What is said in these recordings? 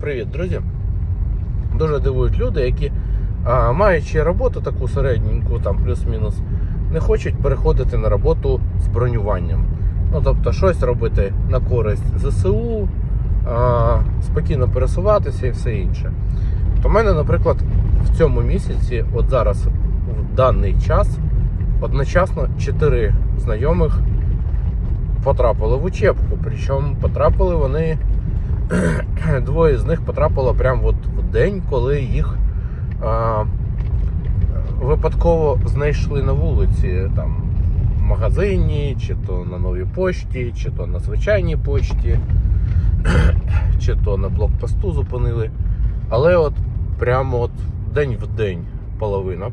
Привіт, друзі! Дуже дивують люди, які, а, маючи роботу таку середненьку, там плюс-мінус, не хочуть переходити на роботу з бронюванням. Ну, тобто, щось робити на користь ЗСУ, а, спокійно пересуватися і все інше. То в мене, наприклад, в цьому місяці, от зараз, в даний час, одночасно 4 знайомих потрапили в учебку. Причому потрапили вони двоє з них потрапило прямо от в день, коли їх а, випадково знайшли на вулиці, там в магазині, чи то на новій пошті, чи то на звичайній пошті, чи то на блокпосту зупинили. Але от прямо от день в день половина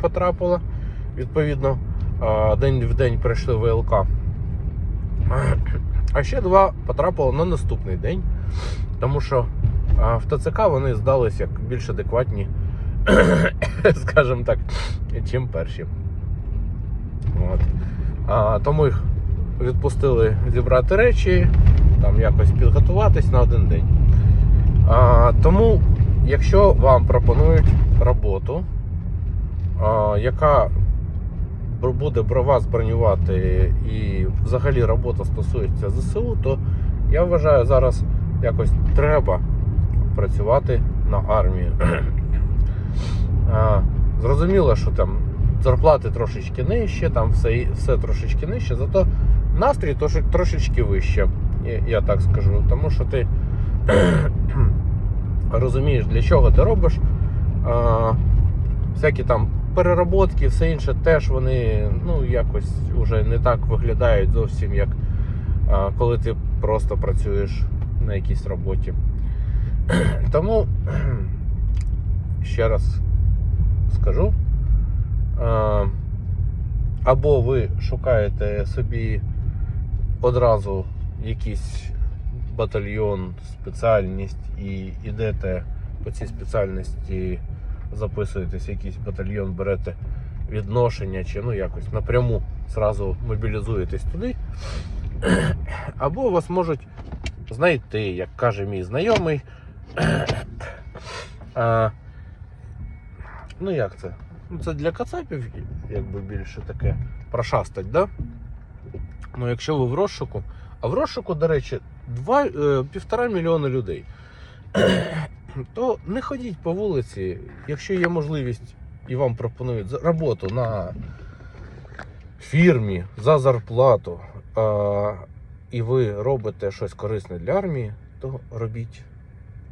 потрапила. Відповідно, день в день прийшли ВЛК. А ще два потрапило на наступний день. Тому що в ТЦК вони здались як більш адекватні, скажімо так, чим перші. От. А, тому їх відпустили зібрати речі, там якось підготуватись на один день. А, тому, якщо вам пропонують роботу, а, яка буде про вас бронювати і взагалі робота стосується ЗСУ, то я вважаю зараз якось треба працювати на армію. Зрозуміло, що там зарплати трошечки нижче, там все, все трошечки нижче, зато настрій трошечки вище, я- я так скажу. Тому що ти розумієш, для чого ти робиш. А, всякі там переработки, все інше теж вони ну, якось вже не так виглядають зовсім, як а, коли ти просто працюєш на якійсь роботі. Тому ще раз скажу. Або ви шукаєте собі одразу якийсь батальйон, спеціальність і йдете по цій спеціальності, записуєтесь якийсь батальйон, берете відношення чи ну якось напряму зразу мобілізуєтесь туди. Або вас можуть знайти, як каже мій знайомий. а, ну як це? Ну, це для кацапів, якби більше таке прошастать, да? Ну, якщо ви в розшуку, а в розшуку, до речі, два, е, півтора мільйона людей, то не ходіть по вулиці, якщо є можливість і вам пропонують роботу на фірмі за зарплату, і ви робите щось корисне для армії, то робіть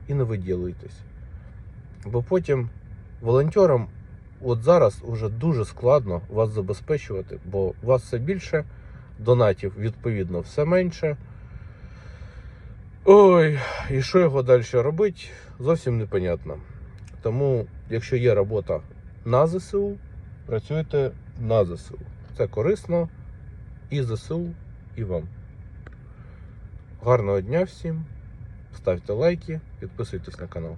і не виділуйтесь. Бо потім волонтерам от зараз уже дуже складно вас забезпечувати, бо у вас все більше, донатів відповідно все менше. Ой, і що його далі робити, зовсім непонятно. Тому, якщо є робота на ЗСУ, працюйте на ЗСУ. Це корисно і ЗСУ, і вам. Гарного дня всім. Ставте лайки, підписуйтесь на канал.